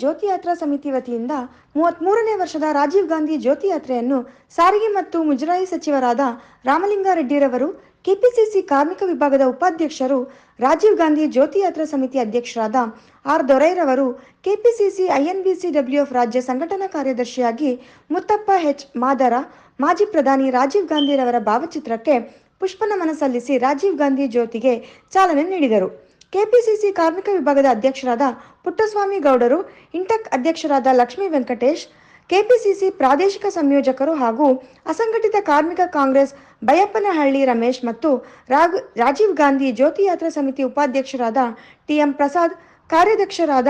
ಜ್ಯೋತಿ ಯಾತ್ರಾ ಸಮಿತಿ ವತಿಯಿಂದ ಮೂವತ್ಮೂರನೇ ವರ್ಷದ ರಾಜೀವ್ ಗಾಂಧಿ ಜ್ಯೋತಿ ಯಾತ್ರೆಯನ್ನು ಸಾರಿಗೆ ಮತ್ತು ಮುಜರಾಯಿ ಸಚಿವರಾದ ರಾಮಲಿಂಗಾರೆಡ್ಡಿರವರು, ಕೆಪಿಸಿಸಿ ಕಾರ್ಮಿಕ ವಿಭಾಗದ ಉಪಾಧ್ಯಕ್ಷರು, ರಾಜೀವ್ ಗಾಂಧಿ ಜ್ಯೋತಿ ಯಾತ್ರಾ ಸಮಿತಿ ಅಧ್ಯಕ್ಷರಾದ ಆರ್ ದೊರೈರವರು, ಕೆಪಿಸಿಸಿ ಐಎನ್ಬಿಸಿಡಬ್ಲ್ಯೂಎಫ್ ರಾಜ್ಯ ಸಂಘಟನಾ ಕಾರ್ಯದರ್ಶಿಯಾಗಿ ಮುತ್ತಪ್ಪ ಎಚ್ ಮಾದರ, ಮಾಜಿ ಪ್ರಧಾನಿ ರಾಜೀವ್ ಗಾಂಧಿರವರ ಭಾವಚಿತ್ರಕ್ಕೆ ಪುಷ್ಪನಮನ ಸಲ್ಲಿಸಿ ರಾಜೀವ್ ಗಾಂಧಿ ಜ್ಯೋತಿಗೆ ಚಾಲನೆ ನೀಡಿದರು. ಕೆಪಿಸಿಸಿ ಕಾರ್ಮಿಕ ವಿಭಾಗದ ಅಧ್ಯಕ್ಷರಾದ ಪುಟ್ಟಸ್ವಾಮಿ ಗೌಡರು, ಇಂಟಕ್ ಅಧ್ಯಕ್ಷರಾದ ಲಕ್ಷ್ಮೀ ವೆಂಕಟೇಶ್, ಕೆಪಿಸಿಸಿ ಪ್ರಾದೇಶಿಕ ಸಂಯೋಜಕರು ಹಾಗೂ ಅಸಂಘಟಿತ ಕಾರ್ಮಿಕ ಕಾಂಗ್ರೆಸ್ ಬಯಪ್ಪನಹಳ್ಳಿ ರಮೇಶ್ ಮತ್ತು ರಾಜೀವ್ ಗಾಂಧಿ ಜ್ಯೋತಿ ಯಾತ್ರಾ ಸಮಿತಿ ಉಪಾಧ್ಯಕ್ಷರಾದ ಟಿಎಂ ಪ್ರಸಾದ್, ಕಾರ್ಯಾಧ್ಯಕ್ಷರಾದ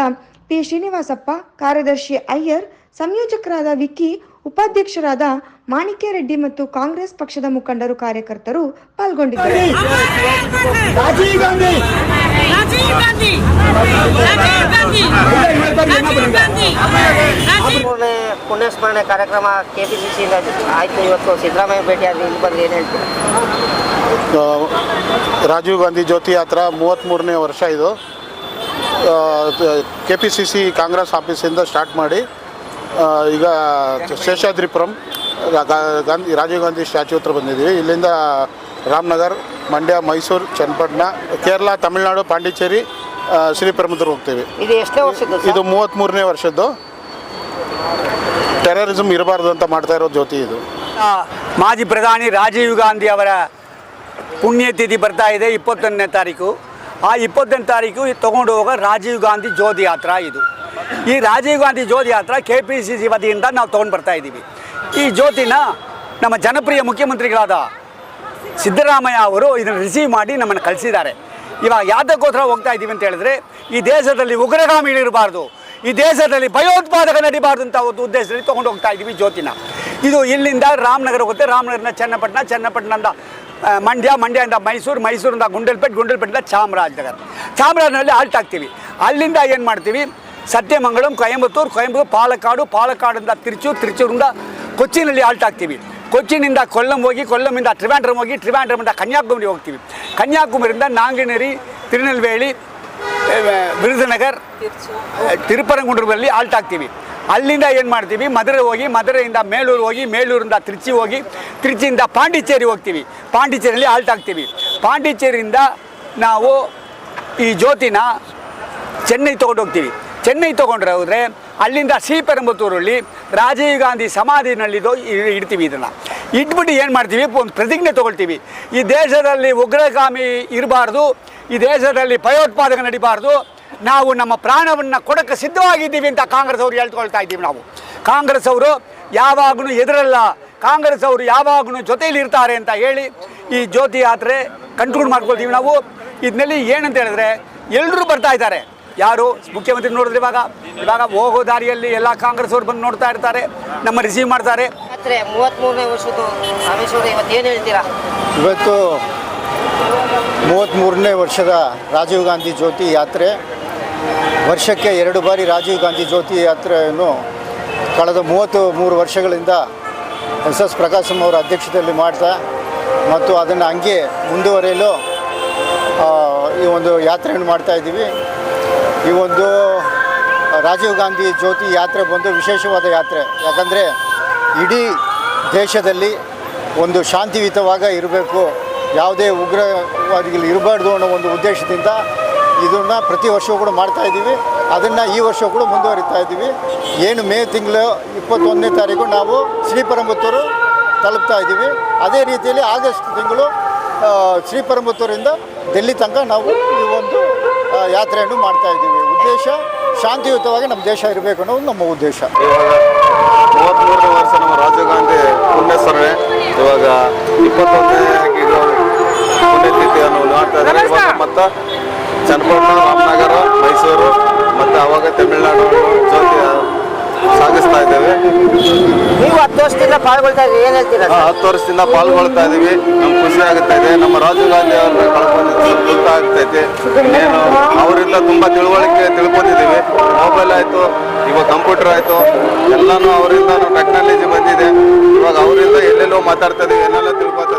ಪಿ. ಶ್ರೀನಿವಾಸಪ್ಪ, ಕಾರ್ಯದರ್ಶಿ ಅಯ್ಯರ್, ಸಂಯೋಜಕರಾದ ವಿಕ್ಕಿ ಉಪಾಧ್ಯಕ್ಷರಾದ ಮಾಣಿಕ್ಯ ರೆಡ್ಡಿ ಮತ್ತು ಕಾಂಗ್ರೆಸ್ ಪಕ್ಷದ ಮುಖಂಡರು ಕಾರ್ಯಕರ್ತರು ಪಾಲ್ಗೊಂಡಿದ್ದಾರೆ. ಪುಣ್ಯಸ್ಮರಣೆ ಕಾರ್ಯಕ್ರಮ ಕೆ ಪಿ ಸಿ ಸಿಯಿಂದ ಆಯಿತು. ಇವತ್ತು ಸಿದ್ದರಾಮಯ್ಯ ಭೇಟಿಯಾಗಿ ಇಲ್ಲಿ ಬಂದು ಏನು ಹೇಳ್ತೀರಾ? ರಾಜೀವ್ ಗಾಂಧಿ ಜ್ಯೋತಿ ಯಾತ್ರಾ ಮೂವತ್ತ್ಮೂರನೇ ವರ್ಷ ಇದು. K P C C Congress ಆಫೀಸಿಂದ ಸ್ಟಾರ್ಟ್ ಮಾಡಿ ಈಗ ಶೇಷಾದ್ರಿಪುರಂ ಗಾಂಧಿ ರಾಜೀವ್ ಗಾಂಧಿ ಸ್ಟ್ಯಾಚ್ಯೂ ಹತ್ರ ಬಂದಿದ್ದೀವಿ. ಇಲ್ಲಿಂದ ರಾಮನಗರ್ ಮಂಡ್ಯ ಮೈಸೂರು ಚನ್ನಪಟ್ಟಣ ಕೇರಳ ತಮಿಳುನಾಡು ಪಾಂಡಿಚೇರಿ ಆ, ಶ್ರೀಪೆರುಂಬದೂರು ಹೋಗ್ತೀವಿ. ಇದು ಎಷ್ಟೇ ವರ್ಷದ್ದು ಇದು ಮೂವತ್ತ್ಮೂರನೇ ವರ್ಷದ್ದು. ಟೆರರಿಸಮ್ ಇರಬಾರ್ದು ಅಂತ ಮಾಡ್ತಾ ಇರೋ ಜ್ಯೋತಿ ಇದು. ಮಾಜಿ ಪ್ರಧಾನಿ ರಾಜೀವ್ ಗಾಂಧಿ ಅವರ ಪುಣ್ಯತಿಥಿ ಬರ್ತಾ ಇದೆ ಇಪ್ಪತ್ತೊಂದನೇ ತಾರೀಕು. ಆ ಇಪ್ಪತ್ತೊಂದನೇ ತಾರೀಕು ತಗೊಂಡು ಹೋಗೋ ರಾಜೀವ್ ಗಾಂಧಿ ಜ್ಯೋತಿ ಯಾತ್ರಾ ಇದು. ಈ ರಾಜೀವ್ ಗಾಂಧಿ ಜ್ಯೋತಿ ಹತ್ರ ಕೆ ಪಿ ಸಿ ಸಿ ವತಿಯಿಂದ ನಾವು ತೊಗೊಂಡು ಬರ್ತಾ ಇದ್ದೀವಿ. ಈ ಜ್ಯೋತಿನ ನಮ್ಮ ಜನಪ್ರಿಯ ಮುಖ್ಯಮಂತ್ರಿಗಳಾದ ಸಿದ್ದರಾಮಯ್ಯ ಅವರು ಇದನ್ನು ರಿಸೀವ್ ಮಾಡಿ ನಮ್ಮನ್ನು ಕಳಿಸಿದ್ದಾರೆ. ಇವಾಗ ಯಾತಕ್ಕೋಸ್ಕರ ಹೋಗ್ತಾ ಇದ್ದೀವಿ ಅಂತ ಹೇಳಿದ್ರೆ ಈ ದೇಶದಲ್ಲಿ ಉಗ್ರಗಾಮಿಗಳಿರಬಾರ್ದು ಈ ದೇಶದಲ್ಲಿ ಭಯೋತ್ಪಾದಕ ನಡಿಬಾರ್ದು ಅಂತ ಒಂದು ಉದ್ದೇಶದಲ್ಲಿ ತೊಗೊಂಡು ಹೋಗ್ತಾ ಇದ್ದೀವಿ ಜ್ಯೋತಿನ. ಇದು ಇಲ್ಲಿಂದ ರಾಮನಗರ ಹೋಗುತ್ತೆ. ರಾಮನಗರನ ಚನ್ನಪಟ್ಟಣ ಚನ್ನಪಟ್ಟಣದಿಂದ ಆ, ಮಂಡ್ಯ ಮಂಡ್ಯದಿಂದ ಮೈಸೂರು ಮೈಸೂರಿಂದ ಗುಂಡಲ್ಪೇಟೆ ಗುಂಡಲ್ಪೇಟೆಯಿಂದ ಚಾಮರಾಜನಗರ. ಚಾಮರಾಜನಲ್ಲಿ ಆಲ್ಟ್ ಆಗ್ತೀವಿ. ಅಲ್ಲಿಂದ ಏನು ಮಾಡ್ತೀವಿ? ಸತ್ಯಮಂಗಳಂ ಕೊಯಂಬತ್ತೂರು ಕೊಯಂಬತ್ತೂರು ಪಾಲಕ್ಕಾಡು ಪಾಲಕ್ಕಾಡಿಂದ ತಿರುಚೂರು ತಿರುಚೂರಿಂದ ಕೊಚ್ಚಿನಲ್ಲಿ ಆಲ್ಟ್ ಆಗ್ತೀವಿ ಕೊಚ್ಚಿನಿಂದ ಕೊಲ್ಲಂ ಹೋಗಿ ಕೊಲ್ಲಮಿಂದ ಟ್ರಿವಾಂಡ್ರಮ್ ಹೋಗಿ ಟ್ರಿವಾಂಡ್ರಮಿಂದ ಕನ್ಯಾಕುಮಾರಿ ಹೋಗ್ತೀವಿ ಕನ್ಯಾಕುಮಾರಿಯಿಂದ ನಾಂಗಿನೇರಿ ತಿರುನೆಲ್ವೇಲಿ ಆ, ಬಿರುದುನಗರ್ ತಿರುಪರಂಗುಂಡ್ರಲ್ಲಿ ಆಲ್ಟ್ ಆಗ್ತೀವಿ ಅಲ್ಲಿಂದ ಏನು ಮಾಡ್ತೀವಿ ಮಧುರೆ ಹೋಗಿ ಮಧುರೆಯಿಂದ ಮೇಲೂರು ಹೋಗಿ ಮೇಲೂರಿಂದ ತಿರುಚಿ ಹೋಗಿ ತಿರುಚಿಯಿಂದ ಪಾಂಡಿಚೇರಿ ಹೋಗ್ತೀವಿ ಪಾಂಡಿಚೇರಿಯಲ್ಲಿ ಆಲ್ಟ್ ಆಗ್ತೀವಿ ಪಾಂಡಿಚೇರಿಯಿಂದ ನಾವು ಈ ಜ್ಯೋತಿನ ಚೆನ್ನೈ ತೊಗೊಂಡು ಹೋಗ್ತೀವಿ ಚೆನ್ನೈ ತೊಗೊಂಡ್ರೆ ಹೋದರೆ ಅಲ್ಲಿಂದ ಶ್ರೀಪೆರಂಬತ್ತೂರಲ್ಲಿ ರಾಜೀವ್ ಗಾಂಧಿ ಸಮಾಧಿನಲ್ಲಿದ್ದು ಇಡ್ತೀವಿ ಇದನ್ನು. ಇಟ್ಬಿಟ್ಟು ಏನು ಮಾಡ್ತೀವಿ? ಒಂದು ಪ್ರತಿಜ್ಞೆ ತೊಗೊಳ್ತೀವಿ. ಈ ದೇಶದಲ್ಲಿ ಉಗ್ರಗಾಮಿ ಇರಬಾರ್ದು, ಈ ದೇಶದಲ್ಲಿ ಭಯೋತ್ಪಾದಕ ನಡಿಬಾರ್ದು, ನಾವು ನಮ್ಮ ಪ್ರಾಣವನ್ನು ಕೊಡಕ್ಕೆ ಸಿದ್ಧವಾಗಿದ್ದೀವಿ ಅಂತ ಕಾಂಗ್ರೆಸ್ ಅವರು ಹೇಳ್ಕೊಳ್ತಾ ಇದ್ದೀವಿ ನಾವು. ಕಾಂಗ್ರೆಸ್ ಅವರು ಯಾವಾಗಲೂ ಎದುರಲ್ಲ. ಕಾಂಗ್ರೆಸ್ ಅವರು ಯಾವಾಗಲೂ ಜೊತೆಯಲ್ಲಿ ಇರ್ತಾರೆ ಅಂತ ಹೇಳಿ ಈ ಜ್ಯೋತಿ ಯಾತ್ರೆ ಕಂಟ್ರೋಲ್ ಮಾಡ್ಕೊಳ್ತೀವಿ ನಾವು. ಇದರಲ್ಲಿ ಏನಂತ ಹೇಳಿದ್ರೆ ಎಲ್ಲರೂ ಬರ್ತಾ ಇದ್ದಾರೆ. ಯಾರು? ಮುಖ್ಯಮಂತ್ರಿ ನೋಡಿದ್ರೆ ಇವಾಗ ಇವಾಗ ಹೋಗೋ ದಾರಿಯಲ್ಲಿ ಎಲ್ಲ ಕಾಂಗ್ರೆಸ್ ಅವರು ಬಂದು ನೋಡ್ತಾ ಇರ್ತಾರೆ ನಮ್ಮ ರಿಸೀವ್ ಮಾಡ್ತಾರೆ. ಮೂವತ್ತ್ಮೂರನೇ ವರ್ಷದ್ದು ಇವತ್ತು ಏನು ಹೇಳ್ತೀರಾ? ಇವತ್ತು ಮೂವತ್ತ್ಮೂರನೇ ವರ್ಷದ ರಾಜೀವ್ ಗಾಂಧಿ ಜ್ಯೋತಿ ಯಾತ್ರೆ. ವರ್ಷಕ್ಕೆ ಎರಡು ಬಾರಿ ರಾಜೀವ್ ಗಾಂಧಿ ಜ್ಯೋತಿ ಯಾತ್ರೆಯನ್ನು ಕಳೆದ ಮೂವತ್ತು ಮೂರು ವರ್ಷಗಳಿಂದ ಎಸ್ ಎಸ್ ಪ್ರಕಾಶಂ ಅವರ ಅಧ್ಯಕ್ಷತೆಯಲ್ಲಿ ಮಾಡ್ತಾ ಮತ್ತು ಅದನ್ನು ಹಂಗೆ ಮುಂದುವರೆಯಲು ಆ, ಈ ಒಂದು ಯಾತ್ರೆಯನ್ನು ಮಾಡ್ತಾ ಇದ್ದೀವಿ. ಈ ಒಂದು ರಾಜೀವ್ ಗಾಂಧಿ ಜ್ಯೋತಿ ಯಾತ್ರೆ ಬಂದು ವಿಶೇಷವಾದ ಯಾತ್ರೆ. ಯಾಕಂದರೆ ಇಡೀ ದೇಶದಲ್ಲಿ ಒಂದು ಶಾಂತಿಯುತವಾಗ ಇರಬೇಕು, ಯಾವುದೇ ಉಗ್ರವಾದಿಗಳು ಇರಬಾರ್ದು ಅನ್ನೋ ಒಂದು ಉದ್ದೇಶದಿಂದ ಇದನ್ನು ಪ್ರತಿ ವರ್ಷವೂ ಕೂಡ ಮಾಡ್ತಾ ಇದ್ದೀವಿ. ಅದನ್ನು ಈ ವರ್ಷ ಕೂಡ ಮುಂದುವರಿತಾ ಇದ್ದೀವಿ. ಏನು ಮೇ ತಿಂಗಳು ಇಪ್ಪತ್ತೊಂದನೇ ತಾರೀಕು ನಾವು ಶ್ರೀಪರಂಬತ್ತೂರು ತಲುಪ್ತಾ ಇದ್ದೀವಿ. ಅದೇ ರೀತಿಯಲ್ಲಿ ಆಗಸ್ಟ್ ತಿಂಗಳು ಆ, ಶ್ರೀಪೆರಂಬತ್ತೂರಿಂದ ಡೆಲ್ಲಿ ತನಕ ನಾವು ಈ ಒಂದು ಯಾತ್ರೆಯನ್ನು ಮಾಡ್ತಾ ಇದ್ದೀವಿ. ಉದ್ದೇಶ ಶಾಂತಿಯುತವಾಗಿ ನಮ್ಮ ದೇಶ ಇರಬೇಕು ಅನ್ನೋದು ನಮ್ಮ ಉದ್ದೇಶ. ಇವಾಗ ಮೂವತ್ತ್ಮೂರನೇ ವರ್ಷ ನಮ್ಮ ರಾಜೀವ್ ಗಾಂಧಿ ಪುಣ್ಯಸ್ಮರಣೆ. ಇವಾಗ ಇಪ್ಪತ್ತೊಂದನೇ ಇದು ಪುಣ್ಯತಿಥಿಯನ್ನು ಮಾಡ್ತಾ ಇದ್ದಾರೆ ಇವಾಗ ಮತ್ತು ಚನ್ನಪಟ್ಟಣ ರಾಮನಗರ ಮೈಸೂರು ಮತ್ತು ಅವಾಗ ತಮಿಳುನಾಡು ಜ್ಯೋತಿ ಸಾಗಿಸ್ತಾ ಇದ್ದೇವೆ. ನೀವು ಹತ್ತು ವರ್ಷದಿಂದ ಪಾಲ್ಗೊಳ್ತಾ ಇದ್ದೀರಿ ಏನು ಹೇಳ್ತೀರಾ ಆ, ಹತ್ತು ವರ್ಷದಿಂದ ಪಾಲ್ಗೊಳ್ತಾ ಇದ್ದೀವಿ. ನಮ್ಗೆ ಖುಷಿ ಆಗುತ್ತಾ ಇದೆ. ನಮ್ಮ ರಾಜೀವ್ ಗಾಂಧಿ ಅವ್ರನ್ನ ಕಳ್ಕೊಂಡಿದ್ದು ಏನು ದುಃಖ ಆಗ್ತೈತೆ ಇನ್ನೇನು ಅವರಿಂದ ತುಂಬ ತಿಳುವಳಿಕೆ ತಿಳ್ಕೊಂಡಿದ್ದೀವಿ. ಮೊಬೈಲ್ ಆಯಿತು ಇವಾಗ ಕಂಪ್ಯೂಟರ್ ಆಯಿತು. ಎಲ್ಲನೂ ಅವರಿಂದ ಟೆಕ್ನಾಲಜಿ ಬಂದಿದೆ. ಇವಾಗ ಅವರಿಂದ ಎಲ್ಲೆಲ್ಲೋ ಮಾತಾಡ್ತಾ ಇದೀವಿ ಎಲ್ಲೆಲ್ಲೋ ತಿಳ್ಕೊತಾ